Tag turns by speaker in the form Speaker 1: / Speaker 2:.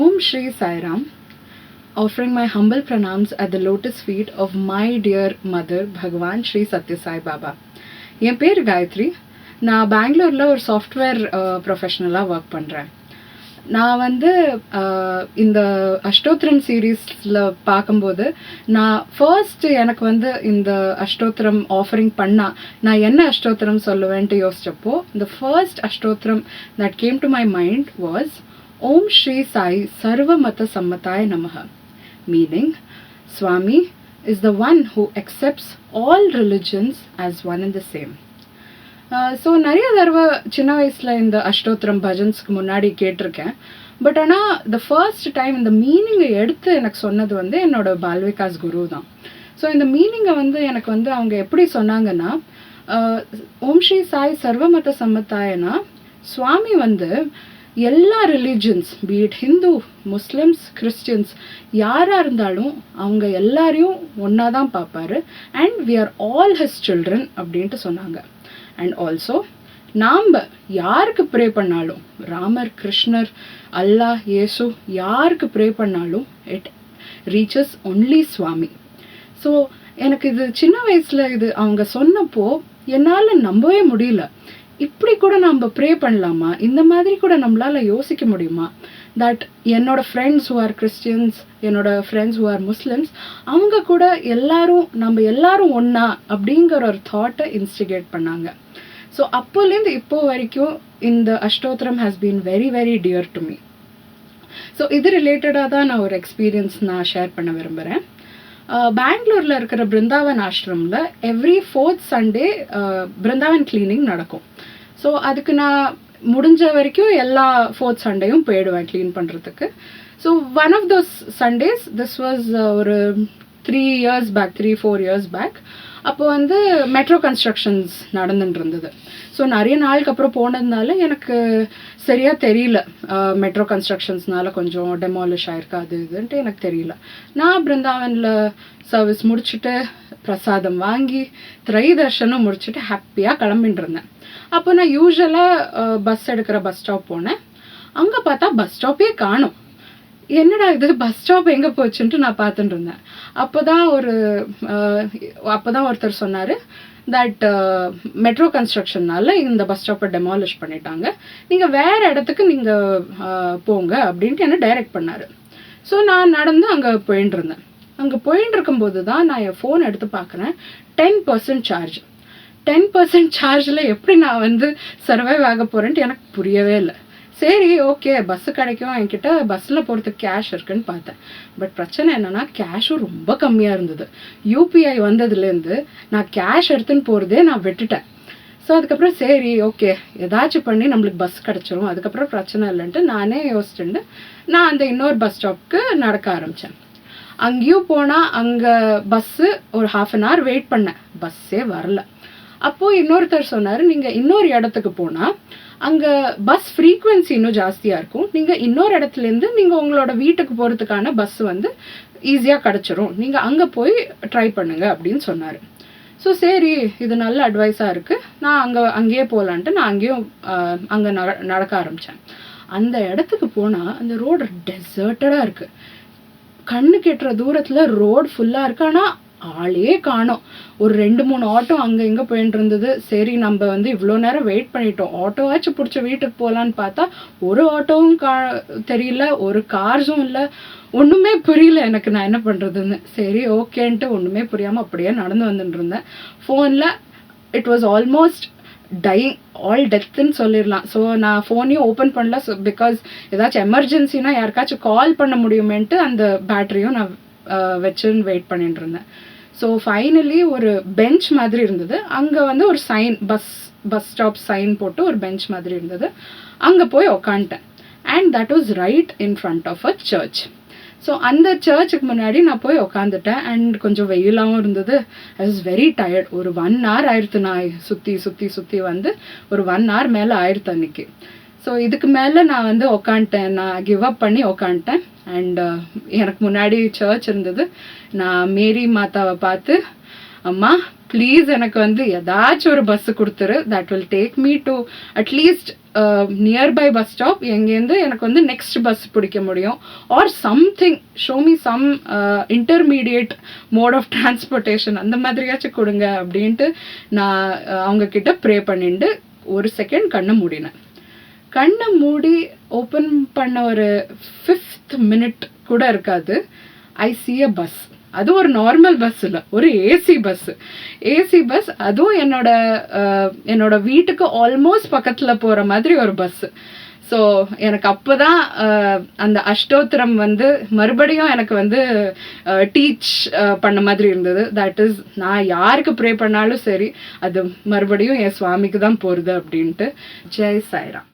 Speaker 1: Shri Sai Ram, offering my humble pranams at the lotus feet of my dear mother, Bhagwan Shri Satya Sai Baba. என் பேர் காயத்ரி நான் பெங்களூரில் ஒரு software ப்ரொஃபஷ்னலாக work பண்ணுறேன் நான் வந்து uh, இந்த அஷ்டோத்திரம் சீரீஸில் பார்க்கும்போது நான் ஃபர்ஸ்ட் எனக்கு வந்து இந்த அஷ்டோத்திரம் ஆஃபரிங் பண்ணால் நான் என்ன அஷ்டோத்திரம் சொல்லுவேன்ட்டு யோசித்தப்போ இந்த ஃபர்ஸ்ட் அஷ்டோத்திரம் that came to my mind was ஓம் ஸ்ரீ சாய் சர்வமத சம்மதாய நமக. Meaning Swami is the one who accepts all religions as one and the same. Uh, so நிறைய தடவை சின்ன வயசில் இந்த அஷ்டோத்திரம் பஜன்ஸ்க்கு முன்னாடி கேட்டிருக்கேன். பட் ஆனால் த ஃபர்ஸ்ட் டைம் இந்த மீனிங்கை எடுத்து எனக்கு சொன்னது வந்து என்னோட பால்விகாஸ் குரு தான். ஸோ இந்த மீனிங்கை வந்து எனக்கு வந்து அவங்க எப்படி சொன்னாங்கன்னா uh, ஓம் ஸ்ரீ சாய் சர்வமத சம்மத்தாயனா சுவாமி வந்து எல்லா religions be it Hindu Muslims Christians யாராக இருந்தாலும் அவங்க எல்லாரையும் ஒன்றா தான் பார்ப்பாரு. And we are all his children அப்படின்ட்டு சொன்னாங்க. அண்ட் ஆல்சோ நாம் யாருக்கு ப்ரே பண்ணாலும் ராமர் கிருஷ்ணர் அல்லாஹ் இயேசு யாருக்கு ப்ரே பண்ணாலும் it reaches only Swami. So எனக்கு இது சின்ன வயசில் இது அவங்க சொன்னப்போ என்னால் நம்பவே முடியல. இப்படி கூட நம்ம ப்ரே பண்ணலாமா? இந்த மாதிரி கூட நம்மளால் யோசிக்க முடியுமா? தட் என்னோட ஃப்ரெண்ட்ஸ் ஹூ ஆர் கிறிஸ்டியன்ஸ் என்னோட ஃப்ரெண்ட்ஸ் ஹூ ஆர் முஸ்லிம்ஸ் அவங்க கூட எல்லாரும் நம்ம எல்லாரும் ஒன்றா அப்படிங்கிற ஒரு தாட்டை இன்ஸ்டிகேட் பண்ணாங்க. ஸோ அப்போலேருந்து இப்போ வரைக்கும் இந்த அஷ்டோத்திரம் has been very very dear to me so இது ரிலேட்டடாக தான் நான் ஒரு எக்ஸ்பீரியன்ஸ் நான் ஷேர் பண்ண விரும்புகிறேன் பெங்களூரில் இருக்கிற Brindavan ஆஷ்ரமில் every fourth Sunday Brindavan cleaning நடக்கும். ஸோ அதுக்கு நான் முடிஞ்ச வரைக்கும் எல்லா ஃபோர்த் சண்டேயும் போயிடுவேன் க்ளீன் பண்ணுறதுக்கு so one of those Sundays this was ஒரு three years back three four years back அப்போ வந்து மெட்ரோ கன்ஸ்ட்ரக்ஷன்ஸ் நடந்துட்டு இருந்தது ஸோ நிறைய நாளுக்கு அப்புறம் போனதுனால எனக்கு சரியாக தெரியல. மெட்ரோ கன்ஸ்ட்ரக்ஷன்ஸ்னால கொஞ்சம் டெமாலிஷ் ஆயிருக்கா அது இதுன்ட்டு எனக்கு தெரியல. நான் பிருந்தாவனில் சர்வீஸ் முடிச்சுட்டு பிரசாதம் வாங்கி திரை தர்ஷனம் முடிச்சுட்டு ஹாப்பியாக கிளம்பிட்டு இருந்தேன் அப்போ நான் யூஸ்வலாக பஸ் எடுக்கிற பஸ் ஸ்டாப் போனேன். அங்கே பார்த்தா பஸ் ஸ்டாப்பே காணும். என்னடா இது? பஸ் ஸ்டாப் எங்கே போச்சுன்ட்டு நான் பார்த்துட்டு இருந்தேன். அப்போ தான் ஒரு அப்போ தான் ஒருத்தர் சொன்னார் தட் மெட்ரோ கன்ஸ்ட்ரக்ஷன்னால இந்த பஸ் ஸ்டாப்பை டெமாலிஷ் பண்ணிட்டாங்க. நீங்கள் வேறு இடத்துக்கு நீங்கள் போங்க அப்படின்ட்டு என்ன டைரக்ட் பண்ணார். ஸோ நான் நடந்து அங்கே போயின்னு இருந்தேன். அங்கே போயின்னு இருக்கும்போது தான் நான் என் ஃபோன் எடுத்து பார்க்குறேன். Ten percent charge ten percent சார்ஜில் எப்படி நான் வந்து சர்வைவ் ஆக போகிறேன்ட்டு எனக்கு புரியவே இல்லை. சரி ஓகே பஸ்ஸு கிடைக்கும் என்கிட்ட பஸ்ஸில் போகிறதுக்கு கேஷ் இருக்குன்னு பார்த்தேன். பட் பிரச்சனை என்னென்னா கேஷும் ரொம்ப கம்மியாக இருந்தது. யூபிஐ வந்ததுலேருந்து நான் கேஷ் எடுத்துன்னு போகிறதே நான் விட்டுட்டேன். ஸோ அதுக்கப்புறம் சரி ஓகே ஏதாச்சும் பண்ணி நம்மளுக்கு பஸ் கிடச்சிரும். அதுக்கப்புறம் பிரச்சனை இல்லைன்ட்டு நானே யோசிச்சுட்டு நான் அந்த இன்னொரு பஸ் ஸ்டாப்க்கு நடக்க ஆரம்பித்தேன் அங்கேயும் போனால் அங்கே பஸ்ஸு ஒரு ஹாஃப் அன் ஹவர் வெயிட் பண்ணேன். பஸ்ஸே வரல. அப்போது இன்னொருத்தர் சொன்னார் நீங்கள் இன்னொரு இடத்துக்கு போனால் அங்கே பஸ் ஃப்ரீக்குவென்சி இன்னும் ஜாஸ்தியாக இருக்கும். நீங்கள் இன்னொரு இடத்துலேருந்து நீங்கள் உங்களோட வீட்டுக்கு போகிறதுக்கான பஸ் வந்து ஈஸியாக கிடச்சிரும். நீங்கள் அங்கே போய் ட்ரை பண்ணுங்க அப்படின்னு சொன்னார். ஸோ சரி இது நல்ல அட்வைஸாக இருக்குது நான் அங்கே அங்கேயே போகலான்ட்டு நான் அங்கேயும் அங்கே நட நடக்க ஆரம்பித்தேன் அந்த இடத்துக்கு போனால் அந்த ரோடு டெசர்ட்டடாக இருக்குது கண்ணு கெட்டுற தூரத்தில் ரோடு ஃபுல்லாக இருக்குது ஆனால் ஆளே காணோம். ஒரு ரெண்டு மூணு ஆட்டோ அங்கே இங்கே போயிட்டு இருந்தது. சரி நம்ம வந்து இவ்வளோ நேரம் வெயிட் பண்ணிட்டோம். ஆட்டோவாச்சும் பிடிச்ச வீட்டுக்கு போகலான்னு பார்த்தா ஒரு ஆட்டோவும் கா தெரியல ஒரு கார்ஸும் இல்லை. ஒன்றுமே புரியல எனக்கு நான் என்ன பண்ணுறதுன்னு சரி ஓகேன்ட்டு ஒன்றுமே புரியாமல் அப்படியே நடந்து வந்துட்டு இருந்தேன். ஃபோனில் it was almost dying all டெத்துன்னு சொல்லிடலாம். ஸோ நான் ஃபோனையும் ஓப்பன் பண்ணல. ஸோ பிகாஸ் ஏதாச்சும் எமர்ஜென்சினா யாருக்காச்சும் கால் பண்ண முடியுமேன்ட்டு அந்த பேட்டரியும் நான் வச்சுன்னு வெயிட் பண்ணிட்டு இருந்தேன் ஸோ ஃபைனலி ஒரு பெஞ்ச் மாதிரி இருந்தது. அங்கே வந்து ஒரு sign bus bus stop sign போட்டு ஒரு பெஞ்ச் மாதிரி இருந்தது. அங்கே போய் உக்காந்துட்டேன். And that was right in front of a church so அந்த சர்ச்சுக்கு முன்னாடி நான் போய் உக்காந்துட்டேன். அண்ட் கொஞ்சம் வெயிலாகவும் இருந்தது. ஐ வாஸ் வெரி டயர்ட் ஒரு ஒன் ஹவர் ஆயிடுத்து நான் சுற்றி சுற்றி சுற்றி வந்து ஒரு ஒன் ஹவர் மேலே ஆயிடுத்து அன்னைக்கு. ஸோ இதுக்கு மேலே நான் வந்து உக்காந்துட்டேன். நான் கிவ் அப் பண்ணி உக்காந்துட்டேன். அண்ட் uh, எனக்கு முன்னாடி சர்ச் இருந்தது. நான் மேரி மாதாவை பார்த்து அம்மா ப்ளீஸ் எனக்கு வந்து ஏதாச்சும் ஒரு பஸ்ஸு கொடுத்துரு. That will take me to at least nearby bus stop எங்கேருந்து எனக்கு வந்து நெக்ஸ்ட் பஸ் பிடிக்க முடியும். Or something show me some intermediate mode of transportation அந்த மாதிரியாச்சும் கொடுங்க அப்படின்ட்டு நான் uh, அவங்கக்கிட்ட அவங்க ப்ரே பண்ணிட்டு ஒரு செகண்ட் கண்ணை மூடினேன். கண்ணை மூடி ஓப்பன் பண்ண ஒரு ஃபிஃப்த் மினிட் கூட இருக்காது. ஐ சி அ பஸ் அது ஒரு நார்மல் பஸ் இல்லை. ஒரு ஏசி பஸ் ஏசி பஸ் அதுவும் என்னோட என்னோட வீட்டுக்கு ஆல்மோஸ்ட் பக்கத்தில் போகிற மாதிரி ஒரு பஸ் ஸோ எனக்கு அப்போ தான் அந்த அஷ்டோத்திரம் வந்து மறுபடியும் எனக்கு வந்து டீச் பண்ண மாதிரி இருந்தது. தட் இஸ் நான் யாருக்கு ப்ரே பண்ணாலும் சரி அது மறுபடியும் என் சுவாமிக்கு தான் போகிறது அப்படின்ட்டு. ஜெய் சாய்ராம்.